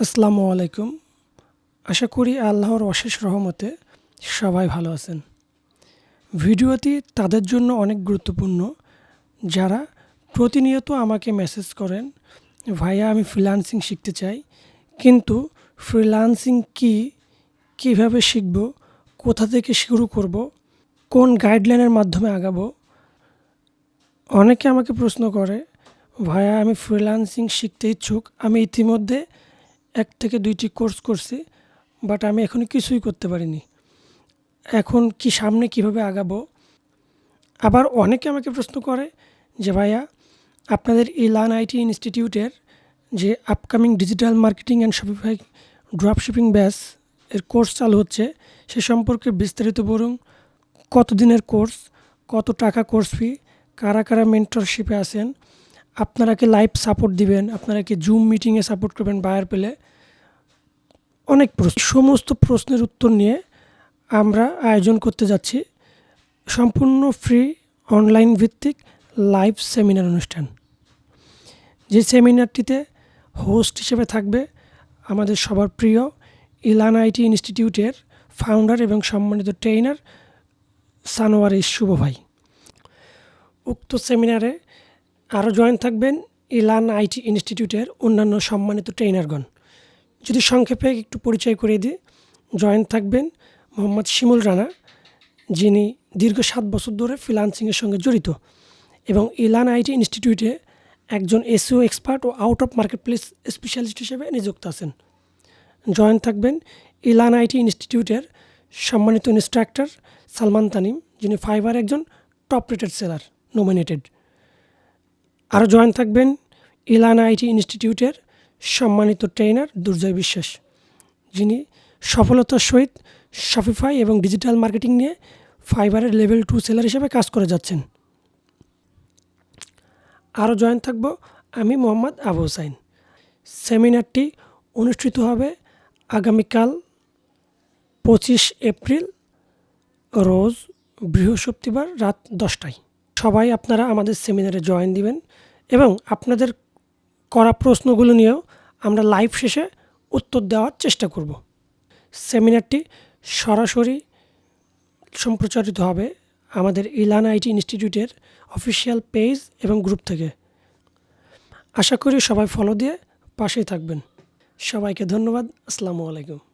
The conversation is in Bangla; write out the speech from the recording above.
আসসালামু আলাইকুম। আশা করি আল্লাহর অশেষ রহমতে সবাই ভালো আছেন। ভিডিওটি তাদের জন্য অনেক গুরুত্বপূর্ণ। যারা প্রতিনিয়ত আমাকে মেসেজ করেন, ভাইয়া, আমি ফ্রিলান্সিং শিখতে চাই। কিন্তু ফ্রিলান্সিং কি? কীভাবে শিখব? কোথা থেকে শুরু করব? কোন গাইডলাইনের মাধ্যমে আগাবো? অনেকে আমাকে প্রশ্ন করে, ভাইয়া, আমি ফ্রিল্যান্সিং শিখতে ইচ্ছুক। আমি ইতিমধ্যে এক থেকে দুইটি কোর্স করছি, বাট আমি এখনও কিছুই করতে পারিনি। এখন কি সামনে কীভাবে আগাবো? আবার অনেকে আমাকে প্রশ্ন করে যে, ভাইয়া, আপনাদের এই ইলান আইটি ইনস্টিটিউটের যে upcoming digital marketing and Shopify drop shipping batch এর কোর্স চালু হচ্ছে, সে সম্পর্কে বিস্তারিত বলুন। কত দিনের কোর্স? কত টাকা কোর্স ফি? কারা কারা মেন্টরশিপে আছেন? আপনারা কি লাইভ সাপোর্ট দিবেন? আপনারা কি জুম মিটিংয়ে সাপোর্ট করবেন বায়ার পেলে? অনেক প্রশ্ন। সমস্ত প্রশ্নের উত্তর নিয়ে আমরা আয়োজন করতে যাচ্ছি। সম্পূর্ণ ফ্রি, অনলাইন ভিত্তিক লাইভ সেমিনার অনুষ্ঠান। যে সেমিনারটিতে হোস্ট হিসেবে থাকবে আমাদের সবার প্রিয় ইলান আইটি ইনস্টিটিউটের ফাউন্ডার এবং সম্মানিত ট্রেইনার সানোয়ার শুভ ভাই উক্ত সেমিনারে আরও জয়েন থাকবেন ইলান আইটি ইনস্টিটিউটের অন্যান্য সম্মানিত ট্রেইনারগণ যদি সংক্ষেপে একটু পরিচয় করিয়ে দিই, জয়েন থাকবেন মোহাম্মদ শিমুল রানা, যিনি দীর্ঘ সাত বছর ধরে ফ্রিলান্সিংয়ের সঙ্গে জড়িত এবং ইলান আইটি ইনস্টিটিউটে একজন এসিও এক্সপার্ট ও out of marketplace specialist হিসেবে নিযুক্ত আছেন। জয়েন থাকবেন ইলান আইটি ইনস্টিটিউটের সম্মানিত ইনস্ট্রাক্টর সালমান তানিম, যিনি ফাইবার একজন টপ রেটেড সেলার নমিনেটেড আরও জয়েন থাকবেন ইলান আইটি ইনস্টিটিউটের সম্মানিত ট্রেনার দুর্জয় বিশ্বাস, যিনি সফলতার সহিত শপিফাই এবং ডিজিটাল মার্কেটিং নিয়ে ফাইবারের লেভেল টু সেলার হিসেবে কাজ করে যাচ্ছেন। আরও জয়েন থাকব আমি মোহাম্মদ আবু হোসাইন। সেমিনারটি অনুষ্ঠিত হবে আগামীকাল পঁচিশ এপ্রিল, রোজ বৃহস্পতিবার রাত দশটায়। সবাই আপনারা আমাদের সেমিনারে জয়েন দিবেন এবং আপনাদের করা প্রশ্নগুলো নিয়েও আমরা লাইভ শেষে উত্তর দেওয়ার চেষ্টা করব। সেমিনারটি সরাসরি সম্প্রচারিত হবে আমাদের ইলান আইটি ইনস্টিটিউটের অফিসিয়াল পেজ এবং গ্রুপ থেকে। আশা করি সবাই ফলো দিয়ে পাশেই থাকবেন। সবাইকে ধন্যবাদ। আসসালামু আলাইকুম।